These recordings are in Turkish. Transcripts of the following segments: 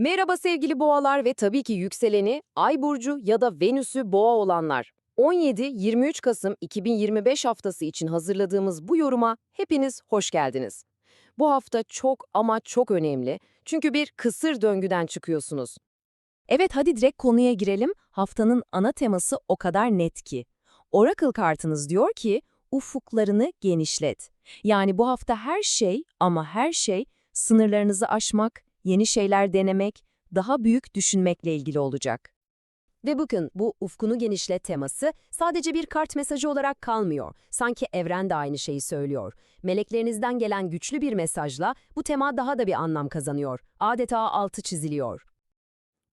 Merhaba sevgili boğalar ve tabii ki yükseleni, ay burcu ya da Venüs'ü boğa olanlar. 17-23 Kasım 2025 haftası için hazırladığımız bu yoruma hepiniz hoş geldiniz. Bu hafta çok ama çok önemli çünkü bir kısır döngüden çıkıyorsunuz. Evet hadi direkt konuya girelim. Haftanın ana teması o kadar net ki. Oracle kartınız diyor ki ufuklarını genişlet. Yani bu hafta her şey ama her şey sınırlarınızı aşmak, yeni şeyler denemek, daha büyük düşünmekle ilgili olacak. Ve bugün bu ufkunu genişlet teması sadece bir kart mesajı olarak kalmıyor. Sanki evren de aynı şeyi söylüyor. Meleklerinizden gelen güçlü bir mesajla bu tema daha da bir anlam kazanıyor. Adeta altı çiziliyor.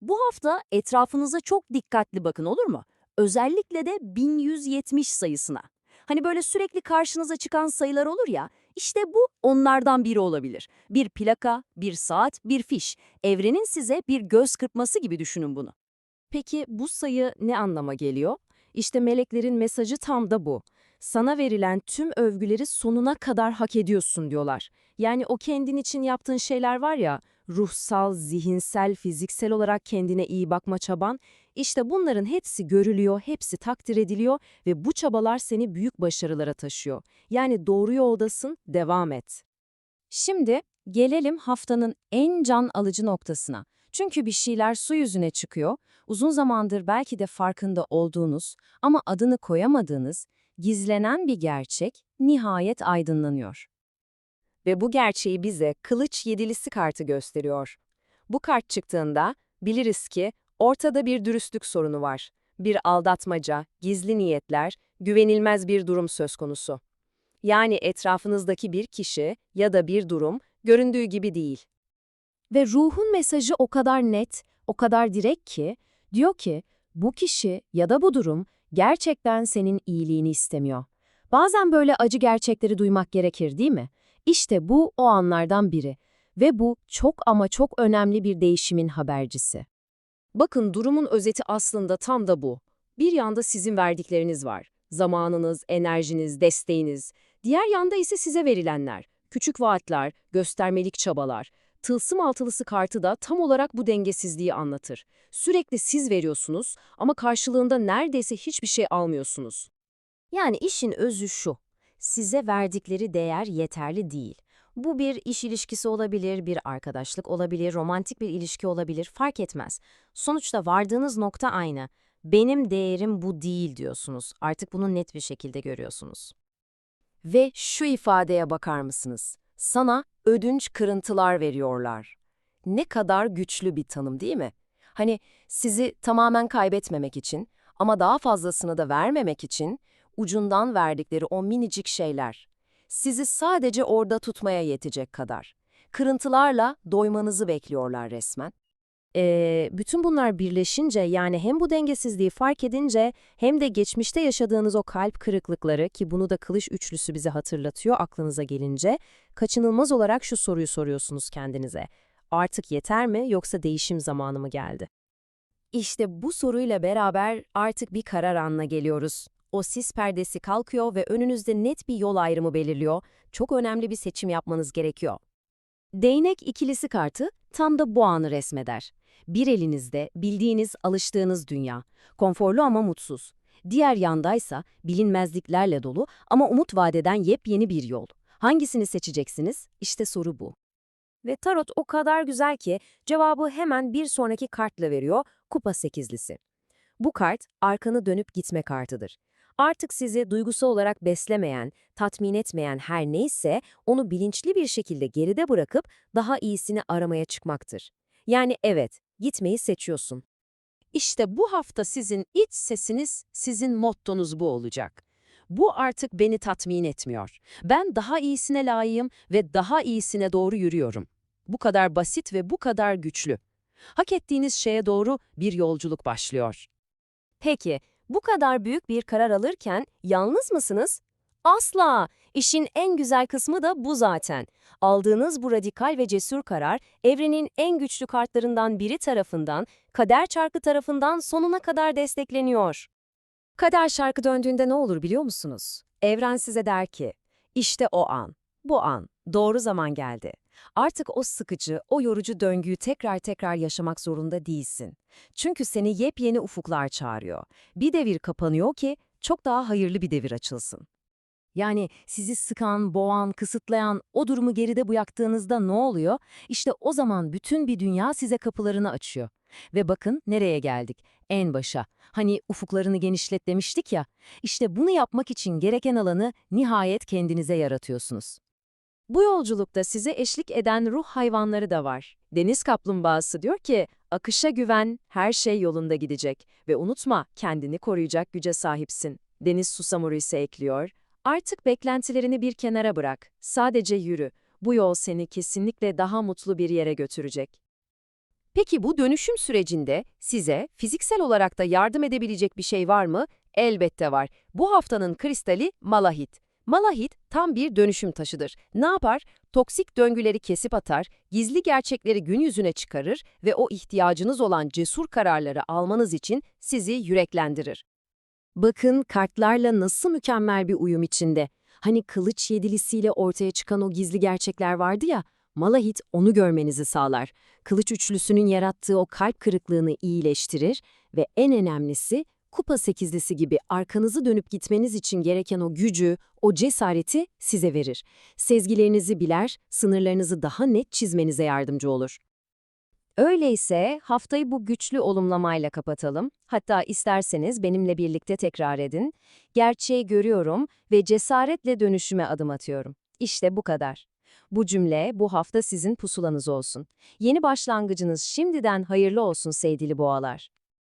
Bu hafta etrafınıza çok dikkatli bakın olur mu? Özellikle de 1170 sayısına. Hani böyle sürekli karşınıza çıkan sayılar olur ya, işte bu onlardan biri olabilir. Bir plaka, bir saat, bir fiş. Evrenin size bir göz kırpması gibi düşünün bunu. Peki bu sayı ne anlama geliyor? İşte meleklerin mesajı tam da bu. Sana verilen tüm övgüleri sonuna kadar hak ediyorsun diyorlar. Yani o kendin için yaptığın şeyler var ya, ruhsal, zihinsel, fiziksel olarak kendine iyi bakma çaban, işte bunların hepsi görülüyor, hepsi takdir ediliyor ve bu çabalar seni büyük başarılara taşıyor. Yani doğru yoldasın, devam et. Şimdi gelelim haftanın en can alıcı noktasına. Çünkü bir şeyler su yüzüne çıkıyor, uzun zamandır belki de farkında olduğunuz ama adını koyamadığınız, gizlenen bir gerçek nihayet aydınlanıyor. Ve bu gerçeği bize Kılıç Yedilisi kartı gösteriyor. Bu kart çıktığında biliriz ki ortada bir dürüstlük sorunu var. Bir aldatmaca, gizli niyetler, güvenilmez bir durum söz konusu. Yani etrafınızdaki bir kişi ya da bir durum göründüğü gibi değil. Ve ruhun mesajı o kadar net, o kadar direkt ki, diyor ki bu kişi ya da bu durum gerçekten senin iyiliğini istemiyor. Bazen böyle acı gerçekleri duymak gerekir değil mi? İşte bu o anlardan biri ve bu çok ama çok önemli bir değişimin habercisi. Bakın durumun özeti aslında tam da bu. Bir yanda sizin verdikleriniz var. Zamanınız, enerjiniz, desteğiniz. Diğer yanda ise size verilenler. Küçük vaatler, göstermelik çabalar. Tılsım altılısı kartı da tam olarak bu dengesizliği anlatır. Sürekli siz veriyorsunuz ama karşılığında neredeyse hiçbir şey almıyorsunuz. Yani işin özü şu. Size verdikleri değer yeterli değil. Bu bir iş ilişkisi olabilir, bir arkadaşlık olabilir, romantik bir ilişki olabilir, fark etmez. Sonuçta vardığınız nokta aynı. Benim değerim bu değil diyorsunuz. Artık bunu net bir şekilde görüyorsunuz. Ve şu ifadeye bakar mısınız? Sana ödünç kırıntılar veriyorlar. Ne kadar güçlü bir tanım değil mi? Hani sizi tamamen kaybetmemek için ama daha fazlasını da vermemek için ucundan verdikleri o minicik şeyler. Sizi sadece orada tutmaya yetecek kadar. Kırıntılarla doymanızı bekliyorlar resmen. Ee, bütün bunlar birleşince yani hem bu dengesizliği fark edince hem de geçmişte yaşadığınız o kalp kırıklıkları ki bunu da kılıç üçlüsü bize hatırlatıyor aklınıza gelince kaçınılmaz olarak şu soruyu soruyorsunuz kendinize. Artık yeter mi yoksa değişim zamanı mı geldi? İşte bu soruyla beraber artık bir karar anına geliyoruz. O sis perdesi kalkıyor ve önünüzde net bir yol ayrımı belirliyor. Çok önemli bir seçim yapmanız gerekiyor. Değnek ikilisi kartı tam da bu anı resmeder. Bir elinizde bildiğiniz, alıştığınız dünya. Konforlu ama mutsuz. Diğer yandaysa bilinmezliklerle dolu ama umut vadeden yepyeni bir yol. Hangisini seçeceksiniz? İşte soru bu. Ve tarot o kadar güzel ki cevabı hemen bir sonraki kartla veriyor, kupa sekizlisi. Bu kart arkanı dönüp gitme kartıdır. Artık sizi duygusal olarak beslemeyen, tatmin etmeyen her neyse onu bilinçli bir şekilde geride bırakıp daha iyisini aramaya çıkmaktır. Yani evet, gitmeyi seçiyorsun. İşte bu hafta sizin iç sesiniz, sizin mottonuz bu olacak. Bu artık beni tatmin etmiyor. Ben daha iyisine layığım ve daha iyisine doğru yürüyorum. Bu kadar basit ve bu kadar güçlü. Hak ettiğiniz şeye doğru bir yolculuk başlıyor. Peki, bu kadar büyük bir karar alırken yalnız mısınız? Asla! İşin en güzel kısmı da bu zaten. Aldığınız bu radikal ve cesur karar, evrenin en güçlü kartlarından biri tarafından, kader çarkı tarafından sonuna kadar destekleniyor. Kader şarkı döndüğünde ne olur biliyor musunuz? Evren size der ki, işte o an, bu an, Doğru zaman geldi. Artık o sıkıcı, o yorucu döngüyü tekrar tekrar yaşamak zorunda değilsin. Çünkü seni yepyeni ufuklar çağırıyor. Bir devir kapanıyor ki çok daha hayırlı bir devir açılsın. Yani sizi sıkan, boğan, kısıtlayan o durumu geride bıraktığınızda ne oluyor? İşte o zaman bütün bir dünya size kapılarını açıyor. Ve bakın nereye geldik? En başa. Hani ufuklarını genişlet demiştik ya. İşte bunu yapmak için gereken alanı nihayet kendinize yaratıyorsunuz. Bu yolculukta size eşlik eden ruh hayvanları da var. Deniz kaplumbağası diyor ki, akışa güven, her şey yolunda gidecek ve unutma kendini koruyacak güce sahipsin. Deniz susamuru ise ekliyor, artık beklentilerini bir kenara bırak, sadece yürü. Bu yol seni kesinlikle daha mutlu bir yere götürecek. Peki bu dönüşüm sürecinde size fiziksel olarak da yardım edebilecek bir şey var mı? Elbette var. Bu haftanın kristali malahit. Malahit tam bir dönüşüm taşıdır. Ne yapar? Toksik döngüleri kesip atar, gizli gerçekleri gün yüzüne çıkarır ve o ihtiyacınız olan cesur kararları almanız için sizi yüreklendirir. Bakın kartlarla nasıl mükemmel bir uyum içinde. Hani kılıç yedilisiyle ortaya çıkan o gizli gerçekler vardı ya, Malahit onu görmenizi sağlar. Kılıç üçlüsünün yarattığı o kalp kırıklığını iyileştirir ve en önemlisi kupa sekizlisi gibi arkanızı dönüp gitmeniz için gereken o gücü, o cesareti size verir. Sezgilerinizi biler, sınırlarınızı daha net çizmenize yardımcı olur. Öyleyse haftayı bu güçlü olumlamayla kapatalım. Hatta isterseniz benimle birlikte tekrar edin. Gerçeği görüyorum ve cesaretle dönüşüme adım atıyorum. İşte bu kadar. Bu cümle bu hafta sizin pusulanız olsun. Yeni başlangıcınız şimdiden hayırlı olsun sevgili boğalar.